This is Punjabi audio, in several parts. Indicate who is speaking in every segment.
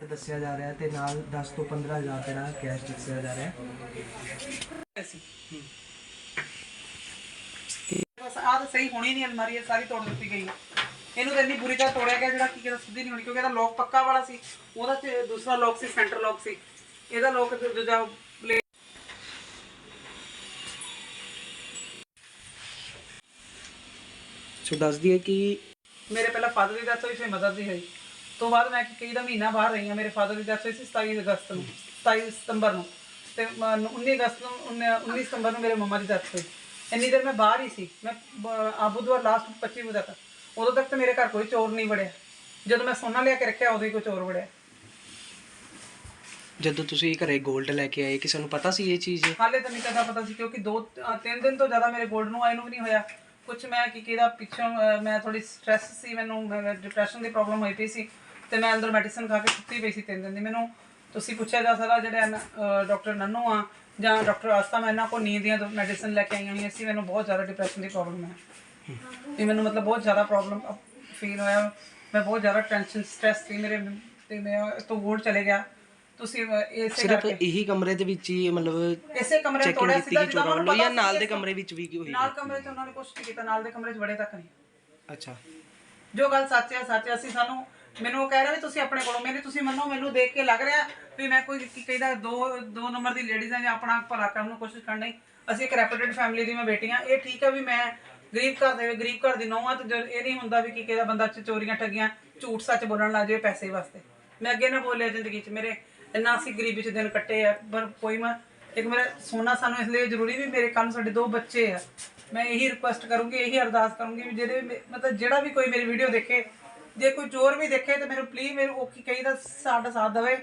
Speaker 1: ਦੱਸਿਆ ਜਾ ਰਿਹਾ ਤੇ ਨਾਲ 10 ਤੋਂ 15000 ਤੇਰਾ ਕੈਸ਼ ਦੱਸਿਆ ਜਾ ਰਿਹਾ।
Speaker 2: ਬਸ ਆਹ ਤਾਂ ਸਹੀ ਹੋਣੀ ਨਹੀਂ ਅਲਮਾਰੀ ਇਹ ਸਾਰੀ ਤੋੜ ਦਿੱਤੀ ਗਈ। ਇਹਨੂੰ ਤਾਂ ਇੰਨੀ ਬੁਰੀ ਤਰ੍ਹਾਂ ਤੋੜਿਆ ਗਿਆ ਜਿਹੜਾ ਕਿ ਕਿਤੇ ਸਿੱਧੀ ਨਹੀਂ ਹੋਣੀ ਕਿਉਂਕਿ ਇਹਦਾ ਲੋਕ ਪੱਕਾ ਵਾਲਾ ਸੀ। ਉਹਦਾ ਤੇ ਦੂਸਰਾ ਲੋਕ ਸੀ ਸੈਂਟਰ ਲੋਕ ਸੀ। ਇਹਦਾ ਲੋਕ ਦੂਜਾ ਪਲੇ
Speaker 1: ਸੋ ਦੱਸ ਦਈਏ ਕਿ
Speaker 2: ਮੇਰੇ ਪਹਿਲਾਂ ਫਾਦਰ ਦੀ ਡੈਥ ਹੋਈ ਫਿਰ ਮਦਰ ਦੀ ਹੋਈ। ਤੋਂ ਬਾਅਦ ਮੈਂ ਕਈ ਦਾ ਮਹੀਨਾ ਬਾਹਰ ਰਹੀ ਹਾਂ ਮੇਰੇ ਫਾਦਰ ਦੀ ਡੈਥ ਹੋਈ ਸੀ 27 ਅਗਸਤ ਨੂੰ 27 ਸਤੰਬਰ ਨੂੰ। ਤੇ ਮ- 19 ਅਗਸਤ ਨੂੰ 19 19 ਸਤੰਬਰ ਨੂੰ ਮੇਰੇ ਮੰਮਾ ਦੀ ਡੈਥ ਹੋਈ। ਇੰਨੀ ਦੇਰ ਮੈਂ ਬਾਹਰ ਹੀ ਸੀ। ਮੈਂ ਬ- ਆ ਬੁੱਧਵਾਰ ਲਾਸਟ 25 ਵਜੇ ਤੱਕ। ਉਦੋਂ ਤੱਕ ਤਾਂ ਮੇਰੇ ਘਰ ਕੋਈ ਚੋਰ ਨਹੀਂ ਵੜਿਆ। ਜਦੋਂ ਮੈਂ ਸੋਨਾ ਲਿਆ ਕੇ ਰੱਖਿਆ ਉਦੋਂ ਹੀ ਕੋਈ ਚੋਰ ਵੜਿਆ।
Speaker 1: ਜਦੋਂ ਤੁਸੀਂ ਘਰੇ 골ਡ ਲੈ ਕੇ ਆਏ ਕਿਸੇ ਨੂੰ ਪਤਾ ਸੀ ਇਹ ਚੀਜ਼?
Speaker 2: ਹਾਲੇ ਤਾਂ ਨਹੀਂ ਕਦਾ ਪਤਾ ਸੀ ਕਿਉਂਕਿ ਦੋ ਅ, ਤਿੰਨ ਦਿਨ ਤੋਂ ਜ਼ਿਆਦਾ ਮੇਰੇ ਗੋਲਡ ਨੂੰ ਆਏ ਨੂੰ ਵੀ ਨਹੀਂ ਹੋਇਆ। ਕੁਝ ਮੈਂ ਕੀ ਕਿਹਦਾ ਪਿੱਛੋਂ ਮੈਂ ਥੋੜੀ ਸਟ੍ਰੈਸ ਸੀ ਮੈਨੂੰ ਡਿਪਰੈਸ਼ਨ ਦੀ ਪ੍ਰੋਬਲਮ ਹੋਈ ਪਈ ਸੀ। ਤੇ ਮੈਂ ਅੰਦਰ ਮੈਡੀਸਨ ਖਾ ਕੇ ਸੁੱਤੀ ਪਈ ਸੀ ਤਿੰਨ ਦਿਨ ਦੀ। ਮੈਨੂੰ ਤੁਸੀਂ ਪੁੱਛਿਆ ਜਾ ਸਕਦਾ ਜਿਹੜੇ ਡਾਕਟਰ ਨੰਨੂ ਆ ਜਾਂ ਡਾਕਟਰ ਆਸਤਾ ਮੈਂ ਇਹਨਾਂ ਕੋਲ ਨੀਂਦ ਦੀਆਂ ਮੈਡੀਸਨ ਲੈ ਕੇ ਆਈਆਂ ਹੋਈਆਂ ਸੀ। ਮੈਨੂੰ ਬਹੁਤ ਜ਼ਿਆਦਾ ਡਿਪਰੈਸ਼ਨ ਦੀ ਪ੍ਰੋਬਲਮ ਹੈ ਤੇ ਮੈਨੂੰ ਮਤਲਬ ਬਹੁਤ ਜ਼ਿਆਦਾ ਪ੍ਰੋਬਲਮ ਫੀਲ ਹੋਇਆ। ਮੈਂ ਬਹੁਤ ਜ਼ਿਆਦਾ ਟੈਨਸ਼ਨ ਸਟ੍ਰੈਸ ਸੀ ਮੇਰੇ ਤੇ ਮੈਂ ਤੋਂ ਗੋਲਡ ਚਲੇ ਗਿਆ। ਤੁਸੀਂ ਇਸੇ
Speaker 1: ਸਿਰਫ ਇਹੀ ਕਮਰੇ ਦੇ ਵਿੱਚ ਹੀ ਮਤਲਬ
Speaker 2: ਇਸੇ ਕਮਰੇ ਤੋੜਿਆ
Speaker 1: ਕੀਤੀ
Speaker 2: ਸਿੱਧਾ
Speaker 1: ਕਿ ਵੱਲੋਂ
Speaker 2: ਨੂੰ
Speaker 1: ਜਾਂ ਨਾਲ ਦੇ
Speaker 2: ਕਿ
Speaker 1: ਕਮਰੇ ਵਿੱਚ ਵੀ ਕੀ ਹੋਈ
Speaker 2: ਨਾਲ ਕਮਰੇ 'ਚ ਉਹਨਾਂ ਨੇ ਕੁਝ ਨਹੀਂ ਕੀਤਾ ਨਾਲ ਦੇ ਕਮਰੇ 'ਚ ਵੜੇ ਤੱਕ ਨਹੀਂ।
Speaker 1: ਅੱਛਾ।
Speaker 2: ਜੋ ਗੱਲ ਸੱਚ ਹੈ ਸੱਚ। ਅਸੀਂ ਸਾਨੂੰ ਮੈਨੂੰ ਉਹ ਕਹਿ ਰਿਹਾ ਵੀ ਤੁਸੀਂ ਆਪਣੇ ਕੋਲੋਂ, ਮੇਰੇ ਤੁਸੀਂ ਮੰਨੋ, ਮੈਨੂੰ ਦੇਖ ਕੇ ਲੱਗ ਰਿਹਾ ਵੀ ਮੈਂ ਕੋਈ ਕੀ ਕਹਿੰਦਾ, ਦੋ ਦੋ ਨੰਬਰ ਦੀ ਲੇਡੀਜ਼ ਆ ਜਾਂ ਆਪਣਾ ਭਲਾ ਕਰਨ ਨੂੰ ਕੋਸ਼ਿਸ਼ ਕਰਨ ਨਹੀਂ ਅਸੀਂ ਇੱਕ ਰੈਪੂਟੇਡ ਫੈਮਿਲੀ ਦੀ ਮੈਂ ਬੇਟੀ ਹਾਂ ਇਹ ਠੀਕ ਆ ਵੀ ਮੈਂ ਗਰੀਬ ਘਰ ਦੇ, ਗਰੀਬ ਘਰ ਦੀ ਨੌਂ ਆ ਤੇ ਇਹ ਨਹੀਂ ਹੁੰਦਾ ਵੀ ਕੀ ਕਿਹਦਾ ਬੰਦਾ ਚੋਰੀਆਂ ਠੱਗੀਆਂ, ਝੂਠ ਸੱਚ ਬੋਲਣ ਲੱਗ ਜਾਵੇ ਪੈਸੇ ਵਾਸਤੇ। ਮੈਂ ਅੱਗੇ ਨਾ ਬੋਲਿਆ ਜ਼ਿੰਦਗੀ 'ਚ, ਮੇਰੇ ਇੰਨਾ ਅਸੀਂ ਗਰੀਬੀ 'ਚ ਦਿਨ ਕੱਟੇ ਆ, ਪਰ ਕੋਈ ਮੈਂ, ਇੱਕ ਮੇਰਾ ਸੋਨਾ ਸਾਨੂੰ ਇਸ ਲਈ ਜ਼ਰੂਰੀ ਵੀ ਮੇਰੇ ਕੱਲ ਸਾਡੇ ਦੋ ਬੱਚੇ ਆ। ਮੈਂ ਇਹੀ ਰਿਕੁਐਸਟ ਕਰੂੰਗੀ, ਇਹੀ ਅਰਦਾਸ ਕਰੂੰਗੀ ਵੀ ਜਿਹੜੇ ਮਤਲਬ ਜਿਹੜਾ ਵੀ ਕੋਈ ਮੇਰੀ ਵੀਡੀਓ ਦੇਖੇ ਜੇ ਕੋਈ ਚੋਰ ਵੀ ਦੇਖੇ ਤੇ ਮੈਨੂੰ ਪਲੀਜ਼ ਮੇਰੇ ਉਹ ਕੀ ਕਹੀਦਾ, ਸਾਡਾ ਸਾਥ ਦੇਵੇ।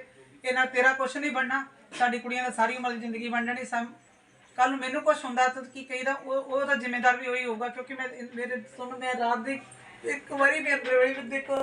Speaker 2: ਇਹਨਾਂ ਤੇਰਾ ਕੁਛ ਨਹੀਂ ਬਣਨਾ, ਸਾਡੀ ਕੁੜੀਆਂ ਦਾ ਸਾਰੀ ਉਮਰ ਦੀ ਜ਼ਿੰਦਗੀ ਬਣ ਜਾਣੀ ਸਮ ਕੱਲ ਨੂੰ ਮੈਨੂੰ ਕੁਛ ਹੁੰਦਾ ਤਾਂ ਕੀ ਕਹੀਦਾ, ਉਹ ਉਹਦਾ ਤਾਂ ਜ਼ਿੰਮੇਦਾਰ ਵੀ ਉਹੀ ਹੋਊਗਾ, ਕਿਉਂਕਿ ਮੈਂ ਮੇਰੇ ਤੁਹਾਨੂੰ ਮੈਂ ਰਾਤ ਦੀ ਇੱਕ ਵਾਰੀ ਮੇਰੇ ਵਾਰੀ ਦੇਖੋ